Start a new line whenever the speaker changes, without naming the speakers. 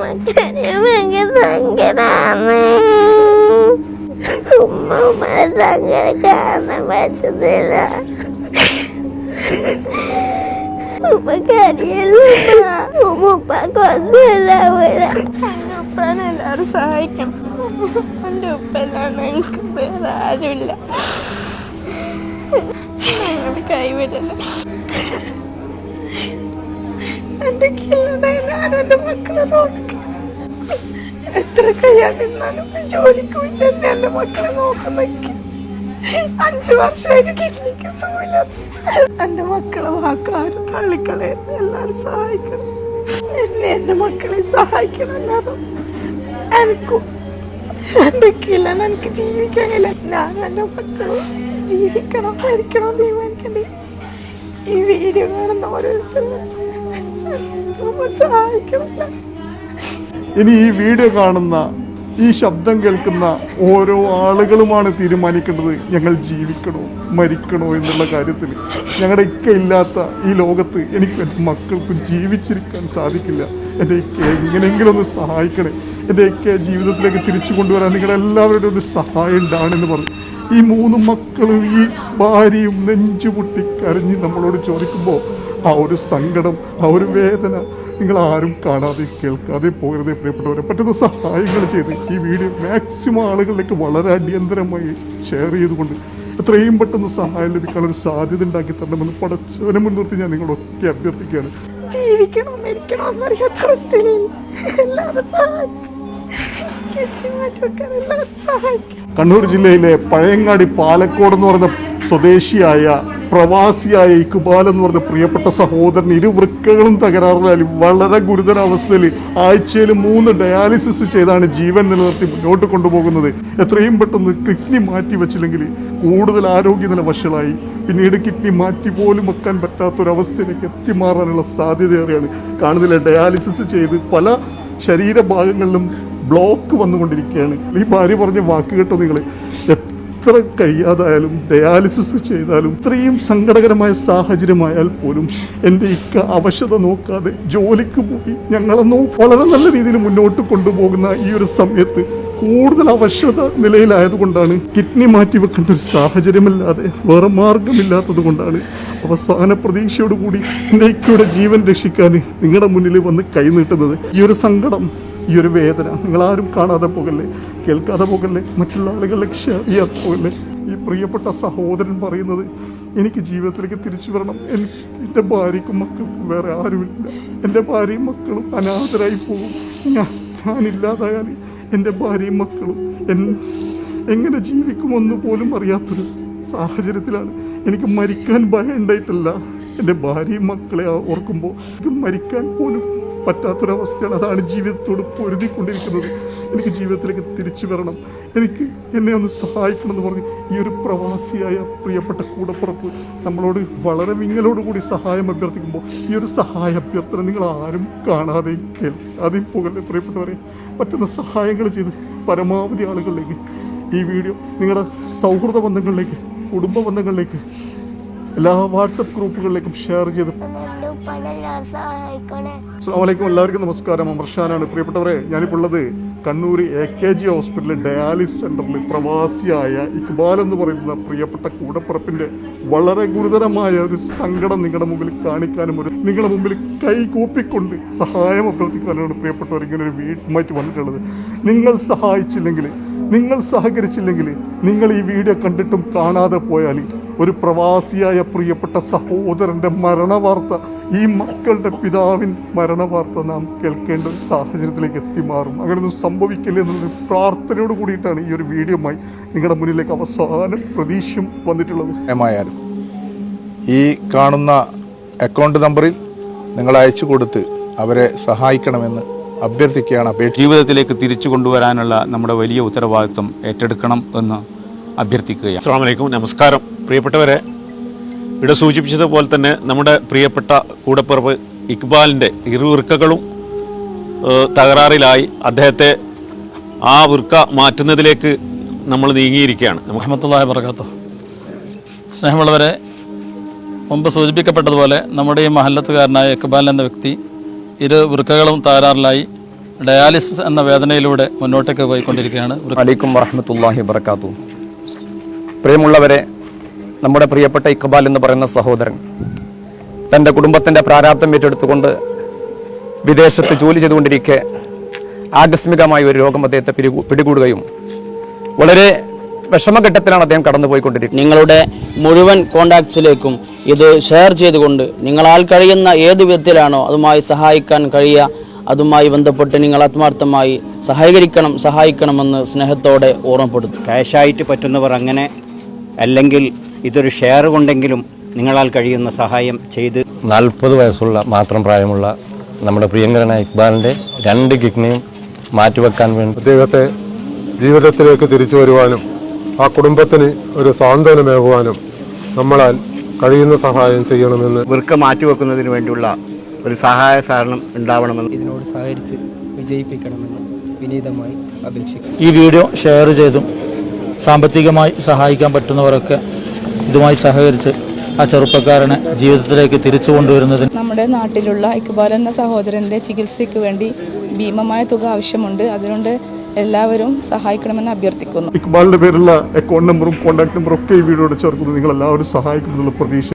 മക്കളെ സങ്കടാണ് ഉമ്മ ഉമ്മയെ സങ്കടം കാണാൻ പറ്റുന്നില്ല ഉമ്മ ഉമ്മ ഉപ്പാനെ എല്ലാവരും സഹായിക്കണം. എന്റെ ഉപ്പല്ലാണ് എനിക്ക് വേറെ ആരുമില്ല. ഞങ്ങൾ കൈവിടല്ല കീഴിലുണ്ടായ ഞാനും എന്റെ മക്കളെ എത്ര നിന്നാലും ജോലിക്ക് പോയി തന്നെ എന്റെ മക്കളെ നോക്കുന്നൊക്കെ അഞ്ചു വർഷമായിട്ട് കിഡ്നിക്ക് എന്റെ മക്കളെ വാക്കാരും തള്ളിക്കളെ എല്ലാരും സഹായിക്കണം. എന്നെ എന്റെ മക്കളെ സഹായിക്കണം എനിക്കും എന്റെ കീഴിലാണ് എനിക്ക് ജീവിക്കാൻ കഴിയില്ല ഞാൻ എന്റെ മക്കളും ജീവിക്കണം മരിക്കണം തീരുമാനിക്കണ്ടേ ഈ വീഡിയോ കാണുന്ന ഓരോരുത്തരും
ഇനി ഈ വീഡിയോ കാണുന്ന ഈ ശബ്ദം കേൾക്കുന്ന ഓരോ ആളുകളുമാണ് തീരുമാനിക്കേണ്ടത്. ഞങ്ങൾ ജീവിക്കണോ മരിക്കണോ എന്നുള്ള കാര്യത്തിൽ. ഞങ്ങളുടെ ഇക്ക ഇല്ലാത്ത ഈ ലോകത്ത് എനിക്ക് എന്റെ മക്കൾക്കും ജീവിച്ചിരിക്കാൻ സാധിക്കില്ല. എന്റെ ഇക്ക എങ്ങനെയെങ്കിലും ഒന്ന് സഹായിക്കണേ. എന്റെ ഇക്ക ജീവിതത്തിലേക്ക് തിരിച്ചു കൊണ്ടുവരാൻ നിങ്ങളുടെ എല്ലാവരുടെയും ഒരു സഹായം ഉണ്ടാണെന്ന് പറഞ്ഞു. ഈ മൂന്ന് മക്കളും ഈ ഭാര്യയും നെഞ്ചുപൊട്ടി കരഞ്ഞ് നമ്മളോട് ചോദിക്കുമ്പോൾ ആ ഒരു സങ്കടം ആ ഒരു വേദന നിങ്ങൾ ആരും കാണാതെ കേൾക്കാതെ പോകരുതേ പ്രിയപ്പെട്ടവരെ. പറ്റുന്ന സഹായങ്ങൾ ചെയ്ത് ഈ വീഡിയോ മാക്സിമം ആളുകളിലേക്ക് വളരെ അടിയന്തരമായി ഷെയർ ചെയ്തുകൊണ്ട് എത്രയും പെട്ടെന്ന് സഹായം ലഭിക്കാനുള്ള സാധ്യത ഉണ്ടാക്കി തരണമെന്ന് പടച്ചവനെ മുൻനിർത്തി ഞാൻ നിങ്ങളൊക്കെ അഭ്യർത്ഥിക്കുകയാണ്.
ജീവിക്കണോ മരിക്കണോ എന്നറിയാത്ത അവസ്ഥയിൽ എല്ലാവരും സഹായിക്കും.
കണ്ണൂർ ജില്ലയിലെ പഴയങ്ങാടി പാലക്കോട് എന്ന് പറയുന്ന സ്വദേശിയായ പ്രവാസിയായ ഇക്ബാൽ എന്ന് പറഞ്ഞ പ്രിയപ്പെട്ട സഹോദരൻ ഇരു വൃക്കകളും തകരാറിലായി വളരെ ഗുരുതരാവസ്ഥയിൽ ആഴ്ചയിൽ മൂന്ന് ഡയാലിസിസ് ചെയ്താണ് ജീവൻ നിലനിർത്തി മുന്നോട്ട് കൊണ്ടുപോകുന്നത്. എത്രയും പെട്ടെന്ന് കിഡ്നി മാറ്റി വെച്ചില്ലെങ്കിൽ കൂടുതൽ ആരോഗ്യനില വഷളായി. പിന്നീട് കിഡ്നി മാറ്റി പോലും വെക്കാൻ പറ്റാത്തൊരവസ്ഥയിലേക്ക് എത്തിമാറാനുള്ള സാധ്യതയേറെയാണ്. കാണുന്നില്ല? ഡയാലിസിസ് ചെയ്ത് പല ശരീരഭാഗങ്ങളിലും ബ്ലോക്ക് വന്നുകൊണ്ടിരിക്കുകയാണ്. ഈ ഭാര്യ പറഞ്ഞ വാക്ക് കേട്ടോ നിങ്ങൾ എത്ര കഴിയാതായാലും ഡയാലിസിസ് ചെയ്താലും ഇത്രയും സങ്കടകരമായ സാഹചര്യമായാൽ പോലും എന്റെ ഇക്ക അവശത നോക്കാതെ ജോലിക്ക് പോയി ഞങ്ങളെ നോ വളരെ നല്ല രീതിയിൽ മുന്നോട്ട് കൊണ്ടുപോകുന്ന ഈ ഒരു സമയത്ത് കൂടുതൽ അവശത നിലയിലായതുകൊണ്ടാണ് കിഡ്നി മാറ്റി വെക്കേണ്ട ഒരു സാഹചര്യമല്ലാതെ വേറെ മാർഗമില്ലാത്തത് കൊണ്ടാണ് അവസാന പ്രതീക്ഷയോടുകൂടി എന്റെ ഇക്കയുടെ ജീവൻ രക്ഷിക്കാൻ നിങ്ങളുടെ മുന്നിൽ വന്ന് കൈനീട്ടുന്നത് ഈ ഒരു സങ്കടം ഈ ഒരു വേദന. നിങ്ങളാരും കാണാതെ പോകല്ലേ? കേൾക്കാതെ പോകല്ലേ? മറ്റുള്ള ആളുകളെ ഷെയർ ചെയ്യാതെ പോകല്ലേ? ഈ പ്രിയപ്പെട്ട സഹോദരൻ പറയുന്നത് എനിക്ക് ജീവിതത്തിലേക്ക് തിരിച്ചു വരണം. എനിക്ക് എന്റെ ഭാര്യയ്ക്കും മക്കൾക്കും വേറെ ആരുമില്ല. എന്റെ ഭാര്യയും മക്കളും അനാഥരായി പോകും. ഞാൻ ഞാനില്ലാതായാൽ എന്റെ ഭാര്യയും മക്കളും എൻ എങ്ങനെ ജീവിക്കുമെന്ന് പോലും അറിയാത്തൊരു സാഹചര്യത്തിലാണ് എനിക്ക് മരിക്കാൻ ഭയം ഉണ്ടായിട്ടില്ല എന്റെ ഭാര്യയും മക്കളെ ഓർക്കുമ്പോൾ എനിക്ക് മരിക്കാൻ പോലും പറ്റാത്തൊരവസ്ഥയാണ് അതാണ് ജീവിതത്തോട് പൊരുതിക്കൊണ്ടിരിക്കുന്നത്. എനിക്ക് ജീവിതത്തിലേക്ക് തിരിച്ചു വരണം. എനിക്ക് എന്നെ ഒന്ന് സഹായിക്കണം എന്ന് പറഞ്ഞ് ഈ ഒരു പ്രവാസിയായ പ്രിയപ്പെട്ട കൂടപ്പുറപ്പ് നമ്മളോട് വളരെ വിങ്ങലോടുകൂടി സഹായം അഭ്യർത്ഥിക്കുമ്പോൾ ഈ ഒരു സഹായ അഭ്യർത്ഥന നിങ്ങൾ ആരും കാണാതെയും കേൾക്കാതെയും പോകല്ലേ പ്രിയപ്പെട്ടവരെ? പറ്റുന്ന സഹായങ്ങൾ ചെയ്ത് പരമാവധി ആളുകളിലേക്ക് ഈ വീഡിയോ നിങ്ങളുടെ സൗഹൃദ ബന്ധങ്ങളിലേക്ക് കുടുംബ ബന്ധങ്ങളിലേക്ക് എല്ലാ വാട്സപ്പ് ഗ്രൂപ്പുകളിലേക്കും ഷെയർ ചെയ്ത്. അസ്സാം എല്ലാവർക്കും നമസ്കാരം. അമർഷാനാണ് പ്രിയപ്പെട്ടവരെ ഞാനിപ്പോൾ ഉള്ളത് കണ്ണൂർ എ കെ ജി ഹോസ്പിറ്റലിൽ ഡയാലിസിസ് സെന്ററിൽ പ്രവാസിയായ ഇക്ബാൽ എന്ന് പറയുന്ന പ്രിയപ്പെട്ട കൂടപ്പിറപ്പിന്റെ വളരെ ഗുരുതരമായ ഒരു സങ്കടം നിങ്ങളുടെ മുമ്പിൽ കാണിക്കാനും ഒരു നിങ്ങളുടെ മുമ്പിൽ കൈ കൂപ്പിക്കൊണ്ട് സഹായം അഭ്യർത്ഥിക്കാനാണ് പ്രിയപ്പെട്ടവർ ഇങ്ങനെ ഒരു വീട്ടുമായിട്ട് വന്നിട്ടുള്ളത്. നിങ്ങൾ സഹായിച്ചില്ലെങ്കിൽ നിങ്ങൾ സഹകരിച്ചില്ലെങ്കിൽ നിങ്ങൾ ഈ വീഡിയോ കണ്ടിട്ടും കാണാതെ പോയാൽ ഒരു പ്രവാസിയായ പ്രിയപ്പെട്ട സഹോദരന്റെ മരണവാർത്ത ഈ മക്കളുടെ പിതാവിൻ മരണവാർത്ത നാം കേൾക്കേണ്ട ഒരു സാഹചര്യത്തിലേക്ക് എത്തിമാറും. അങ്ങനെയൊന്നും സംഭവിക്കില്ല എന്നുള്ളൊരു പ്രാർത്ഥനയോട് കൂടിയിട്ടാണ് ഈ ഒരു വീഡിയോമായി നിങ്ങളുടെ മുന്നിലേക്ക് അവസാന പ്രതീക്ഷയും വന്നിട്ടുള്ളത്.
സഹായമായാലും ഈ കാണുന്ന അക്കൗണ്ട് നമ്പറിൽ നിങ്ങൾ അയച്ചു കൊടുത്ത് അവരെ സഹായിക്കണമെന്ന് അഭ്യർത്ഥിക്കുകയാണ് അപേക്ഷ.
ജീവിതത്തിലേക്ക് തിരിച്ചു കൊണ്ടുവരാനുള്ള നമ്മുടെ വലിയ ഉത്തരവാദിത്വം ഏറ്റെടുക്കണം എന്ന് അഭ്യർത്ഥിക്കുകയാണ്.
അസ്സാം വലൈക്കും നമസ്കാരം. പ്രിയപ്പെട്ടവരെ ഇവിടെ സൂചിപ്പിച്ചതുപോലെ തന്നെ നമ്മുടെ പ്രിയപ്പെട്ട കൂടപ്പിറപ്പ് ഇക്ബാലിന്റെ ഇരുവൃക്കകളും തകരാറിലായി. അദ്ദേഹത്തെ ആ വൃക്ക മാറ്റുന്നതിലേക്ക് നമ്മൾ നീങ്ങിയിരിക്കുകയാണ്. മുഹമ്മത്തുള്ള
വർഗത്ത് വർക്കാത്തു സ്നേഹമുള്ളവരെ മുമ്പ് സൂചിപ്പിക്കപ്പെട്ടതുപോലെ നമ്മുടെ ഈ മഹല്ലത്തുകാരനായ ഇക്ബാൽ എന്ന വ്യക്തി ഇരു വൃക്കകളും തകരാറിലായി
ഡയാലിസിസ് എന്ന വേദനയിലൂടെ മുന്നോട്ടേക്ക് പോയിക്കൊണ്ടിരിക്കുകയാണ്. വലൈക്കും
അലൈക്കും വറഹമത്തല്ലാഹി വർക്കാത്തു പ്രിയമുള്ളവരെ നമ്മുടെ പ്രിയപ്പെട്ട ഇക്ബാൽ എന്ന് പറയുന്ന സഹോദരൻ തന്റെ കുടുംബത്തിന്റെ പ്രാരാബ്ദം ഏറ്റെടുത്തുകൊണ്ട് വിദേശത്ത് ജോലി ചെയ്തുകൊണ്ടിരിക്കെ ആകസ്മികമായ ഒരു രോഗം അദ്ദേഹത്തെ പിടികൂ- പിടികൂടുകയും വളരെ വിഷമഘട്ടത്തിലാണ് അദ്ദേഹം കടന്നുപോയിക്കൊണ്ടിരിക്കുന്നത്.
നിങ്ങളുടെ മുഴുവൻ കോണ്ടാക്ട്സിലേക്കും ഇത് ഷെയർ ചെയ്തുകൊണ്ട് നിങ്ങളാൽ കഴിയുന്ന ഏത് വിധത്തിലാണോ അതുമായി സഹായിക്കാൻ കഴിയുക അതുമായി ബന്ധപ്പെട്ട് നിങ്ങൾ ആത്മാർത്ഥമായി സഹകരിക്കണം സഹായിക്കണമെന്ന് സ്നേഹത്തോടെ ഓർമ്മപ്പെടുത്തും
ക്യാഷായിട്ട് പറ്റുന്നവർ അങ്ങനെ അല്ലെങ്കിൽ ഇതൊരു ഷെയർ കൊണ്ടെങ്കിലും നിങ്ങളാൽ കഴിയുന്ന സഹായം ചെയ്ത്
നാൽപ്പത് വയസ്സുള്ള മാത്രം പ്രായമുള്ള നമ്മുടെ പ്രിയങ്കരനായ ഇക്ബാലിന്റെ രണ്ട് കിഡ്നിയും മാറ്റിവെക്കാൻ വേണ്ടി
അദ്ദേഹത്തെ ജീവിതത്തിലേക്ക് തിരിച്ചു വരുവാനും ആ കുടുംബത്തിന് ഒരു സാന്ത്വനമേകുവാനും നമ്മളാൽ കഴിയുന്ന സഹായം ചെയ്യണമെന്ന്
വൃക്ക മാറ്റിവെക്കുന്നതിന് വേണ്ടിയുള്ള ഒരു സഹായ സഹകരണം ഉണ്ടാവണമെന്ന്
ഇതിനോട് സഹകരിച്ച് വിജയിപ്പിക്കണമെന്ന് വിനീതമായി അപേക്ഷിക്കുന്നു.
ഈ വീഡിയോ ഷെയർ ചെയ്തും സാമ്പത്തികമായി സഹായിക്കാൻ പറ്റുന്നവരൊക്കെ ഇതുമായി സഹകരിച്ച് ആ ചെറുപ്പക്കാരനെ ജീവിതത്തിലേക്ക് തിരിച്ചു കൊണ്ടുവരുന്നതിന്
നമ്മുടെ നാട്ടിലുള്ള ഇക്ബാൽ എന്ന സഹോദരന്റെ ചികിത്സയ്ക്ക് വേണ്ടി ഭീമമായ തുക ആവശ്യമുണ്ട്. അതുകൊണ്ട് എല്ലാവരും സഹായിക്കണമെന്ന് അഭ്യർത്ഥിക്കുന്നു.
ഇക്ബാലിന്റെ പേരുള്ള അക്കൗണ്ട് നമ്പറും കോൺടാക്ട് നമ്പറും ഒക്കെ ഈ വീഡിയോയുടെ ചേർക്കുന്നു നിങ്ങൾ എല്ലാവരും സഹായിക്കുമെന്നുള്ള പ്രതീക്ഷ